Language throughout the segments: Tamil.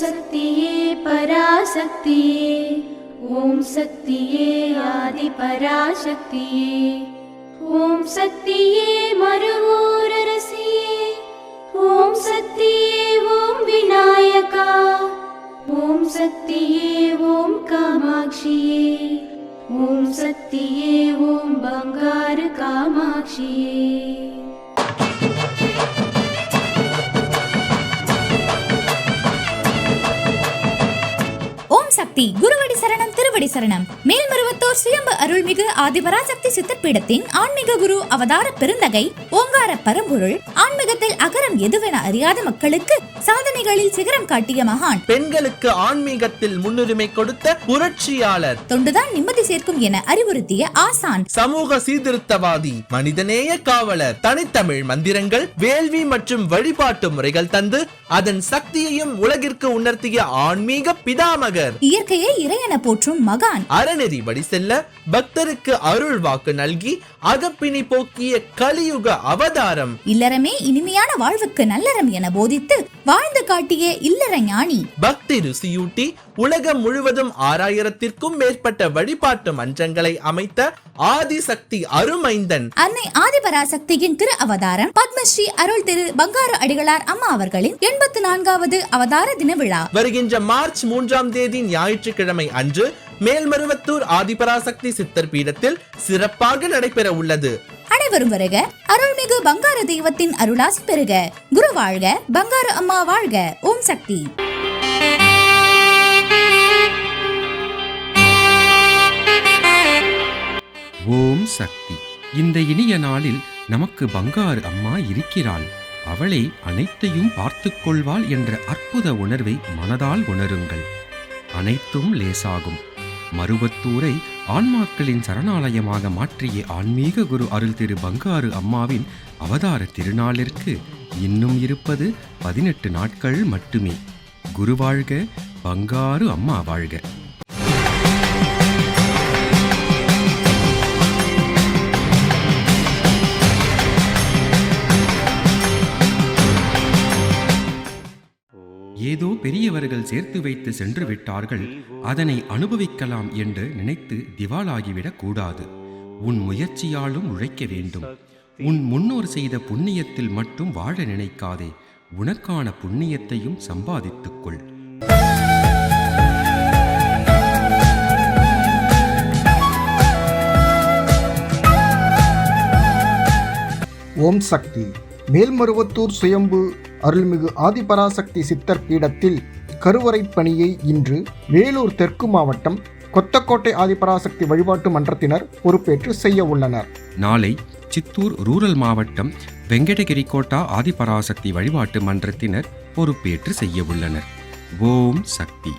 शक्तिये पराशक्तिये। ॐ शक्तिये आदिपराशक्तिये। ॐ शक्तिये मरुवोररसिये ॐ शक्तिये ॐ विनायका। ॐ शक्तिये ॐ कामाक्षिये। ॐ शक्तिये ॐ बङ्गारकामाक्षिये சக்தி. குருவடி சரணம் திருவடி சரணம். மேல்மருவத்தூர் சுயம்பு அருள்மிகு ஆதிபராசக்தி சித்தப்பீடத்தின் ஆன்மீக குரு அவதார பெருந்தகை ஓங்கார பரம்பொருள் ஆன்மீகத்தில் அகரம் எதுவென அறியாத மக்களுக்கு சாதனைகளில் சிகரம் காட்டிய மகான். பெண்களுக்கு ஆன்மீகத்தில் முன்னுரிமை கொடுத்த புரட்சியாளர். தொண்டுதான் நிம்மதி சேர்க்கும் என அறிவுறுத்திய ஆசான். சமூக சீர்திருத்தவாதி மனிதநேய காவலர் தனித்தமிழ் மந்திரங்கள் வேள்வி மற்றும் வழிபாட்டு முறைகள் தந்து அதன் சக்தியையும் உலகிற்கு உணர்த்திய ஆன்மீக பிதாமகர். இயற்கையை இறையென போற்றும் மகான். அறநெறி வழி செல்ல பக்தருக்கு அருள் வாக்கு நல்கி அகப்பிணி போக்கிய கலியுக அவதாரம். இல்லறமே இனிமையான வாழ்வுக்கு நல்லறம் என போதித்து வாழ்ந்து காட்டிய இல்லற ஞானி. பக்தி ருசியூட்டி உலகம் முழுவதும் ஆறாயிரத்திற்கும் மேற்பட்ட வழிபாட்டு மன்றங்களை அமைத்த ஆதிசக்தி அருமைந்தன். அன்னை ஆதிபராசக்தியின் திரு அவதாரம் பத்மஸ்ரீ அருள் திரு பங்காரு அடிகளார் அம்மா அவர்களின் எண்பத்து நான்காவது அவதார தின விழா. வருகின்ற மார்ச் மூன்றாம் தேதி ஞாயிற்றுக்கிழமை அன்று மேல்மருவத்தூர் ஆதிபராசக்தி சித்தர் பீடத்தில் சிறப்பாக நடைபெற உள்ளது. அனைவரும் வருக. அருள்மிகு பங்கார தெய்வத்தின் அருளாசி பெறுக குரு வாழ்க. பங்கார அம்மா வாழ்க. ஓம் சக்தி. ஓம் சக்தி. இந்த இனிய நாளில் நமக்கு பங்காறு அம்மா இருக்கிறாள். அவளை அனைத்தையும் பார்த்து கொள்வாள் என்ற அற்புத உணர்வை மனதால் உணருங்கள். அனைத்தும் லேசாகும். மருவத்தூரை ஆன்மாக்களின் சரணாலயமாக மாற்றிய ஆன்மீக குரு அருள் திரு பங்காரு அம்மாவின் அவதார திருநாளிற்கு இன்னும் இருப்பது பதினெட்டு நாட்கள் மட்டுமே. குரு வாழ்க பங்காரு அம்மா வாழ்க. பெரியவர்கள் சேர்த்து வைத்து சென்று விட்டார்கள். அதனை அனுபவிக்கலாம் என்று நினைத்து திவாலாகிவிடக் கூடாது. உன் முயற்சியாலும் உழைக்க வேண்டும். உன் முன்னோர் செய்த புண்ணியத்தில் மட்டும் வாழ நினைக்காதே. உனக்கான புண்ணியத்தையும் சம்பாதித்துக் கொள் ஓம் சக்தி. மேல்மருவத்தூர் சுயம்பு அருள்மிகு ஆதிபராசக்தி சித்தர் பீடத்தில் கருவறைப் பணியை இன்று வேலூர் தெற்கு மாவட்டம் கொத்தக்கோட்டை ஆதிபராசக்தி வழிபாட்டு மன்றத்தினர் பொறுப்பேற்று செய்ய உள்ளனர். நாளை சித்தூர் ரூரல் மாவட்டம் வெங்கடகிரி கோட்டா ஆதிபராசக்தி வழிபாட்டு மன்றத்தினர் பொறுப்பேற்று செய்ய உள்ளனர். ஓம் சக்தி.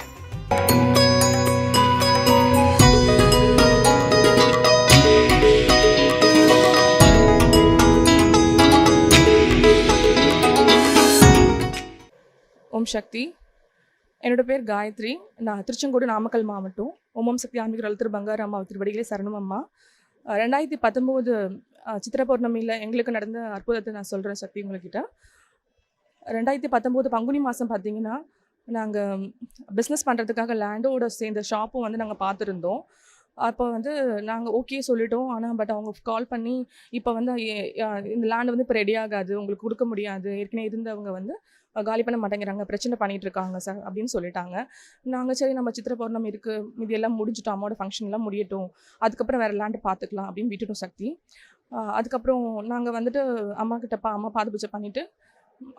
ஓம் சக்தி. என்னோட பேர் காயத்ரி. நான் திருச்செங்கோடு நாமக்கல் மாவட்டம். ஓம் ஓம் சக்தி ஆன்மீக திரு பங்காரு அம்மா திருவடிகளே சரணம் அம்மா. ரெண்டாயிரத்தி பத்தொம்போது சித்திர பௌர்ணமியில் எங்களுக்கு நடந்த அற்புதத்தை நான் சொல்கிறேன் சக்தி உங்கள்கிட்ட ரெண்டாயிரத்தி பத்தொம்போது பங்குனி மாதம் பார்த்தீங்கன்னா நாங்கள் பிஸ்னஸ் பண்ணுறதுக்காக லேண்டோட சேர்ந்த ஷாப்பும் வந்து நாங்கள் பார்த்துருந்தோம். அப்போ வந்து நாங்கள் ஓகே சொல்லிட்டோம். ஆனால் பட் அவங்க கால் பண்ணி இப்போ வந்து இந்த லேண்ட் வந்து இப்போ ரெடி ஆகாது. உங்களுக்கு கொடுக்க முடியாது. ஏற்கனவே இருந்தவங்க வந்து காலி பண்ண மாட்டேங்கிறாங்க பிரச்சனை பண்ணிட்டு இருக்காங்க சார் அப்படின்னு சொல்லிட்டாங்க. நாங்கள் சரி நம்ம சித்திர பௌர்ணமி இருக்குது இது எல்லாம் முடிஞ்சிட்டோம் அம்மாவோட ஃபங்க்ஷன் எல்லாம் முடியட்டும் அதுக்கப்புறம் வேற லேண்டு பார்த்துக்கலாம் அப்படின்னு விட்டுட்டோம் சக்தி. அதுக்கப்புறம் நாங்கள் வந்துட்டு அம்மா கிட்டப்பா அம்மா பாது பூஜை பண்ணிட்டு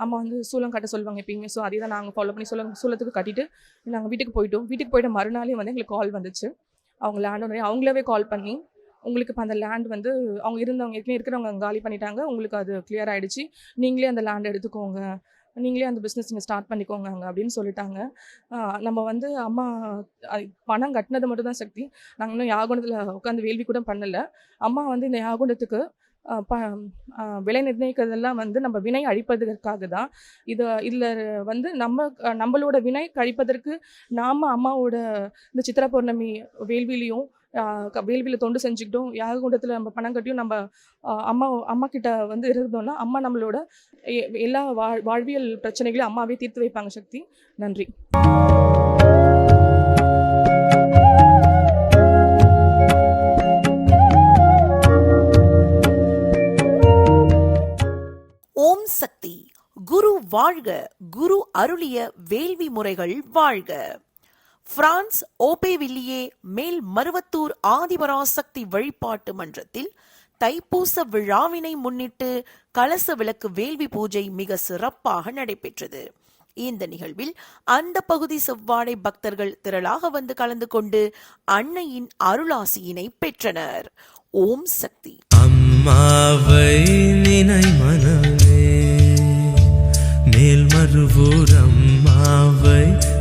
அம்மா வந்து சூளம் கட்ட சொல்லுவாங்க எப்பயுமே ஸோ அதே தான் நாங்கள் ஃபாலோ பண்ணி சூளம் சூளத்துக்கு கட்டிட்டு நாங்கள் வீட்டுக்கு போயிட்டோம். வீட்டுக்கு போயிட்ட மறுநாளே வந்து எங்களுக்கு கால் வந்துச்சு. அவங்க லேண்ட் அவங்களாவே கால் பண்ணி உங்களுக்கு இப்போ அந்த லேண்ட் வந்து அவங்க இருந்தவங்க ஏற்கனவே இருக்கிறவங்க காலி பண்ணிட்டாங்க உங்களுக்கு அது கிளியர் ஆகிடுச்சு நீங்களே அந்த லேண்ட் எடுத்துக்கோங்க. நீங்களே அந்த பிஸ்னஸ் நீங்கள் ஸ்டார்ட் பண்ணிக்கோங்க அப்படின்னு சொல்லிட்டாங்க. நம்ம வந்து அம்மா பணம் கட்டினது மட்டும் தான் சக்தி. நாங்கள் இன்னும் யாகுண்டத்தில் உட்காந்து வேள்வி கூட பண்ணலை. அம்மா வந்து இந்த யாகுண்டத்துக்கு ப விலை நிர்ணயிக்கிறதெல்லாம் வந்து நம்ம வினை அழிப்பதற்காக தான். இதை இதில் வந்து நம்ம நம்மளோட வினை கழிப்பதற்கு நாம் அம்மாவோட இந்த சித்திர பௌர்ணமி வேள்விலையும் வேள்வியில் தொண்டு செஞ்சுக்கிட்டும். யாககுண்டத்தில் நம்ம பணம் கட்டியும் நம்ம அம்மா அம்மா கிட்ட வந்து இருந்தோம்னா அம்மா நம்மளோட எ- எல்லா வாழ் வாழ்வியல் பிரச்சனைகளையும் அம்மாவே தீர்த்து வைப்பாங்க சக்தி. நன்றி. ஓம் சக்தி. குரு வாழ்க குரு அருளிய வேள்வி முறைகள் வாழ்க. பிரான்ஸ் ஓபேவில்லியே மேல் மருவத்தூர் ஆதிபராசக்தி வழிபாட்டு மன்றத்தில் தைப்பூச விழாவினை முன்னிட்டு கலச விளக்கு வேள்வி பூஜை மிக சிறப்பாக நடைபெற்றது. இந்த நிகழ்வில் அந்த பகுதி செவ்வாடை பக்தர்கள் திரளாக வந்து கலந்து கொண்டு அன்னையின் அருளாசியினை பெற்றனர். ஓம் சக்தி. அம்மாவை நினை மனமே மேல் மறுவூர் அம்மாவை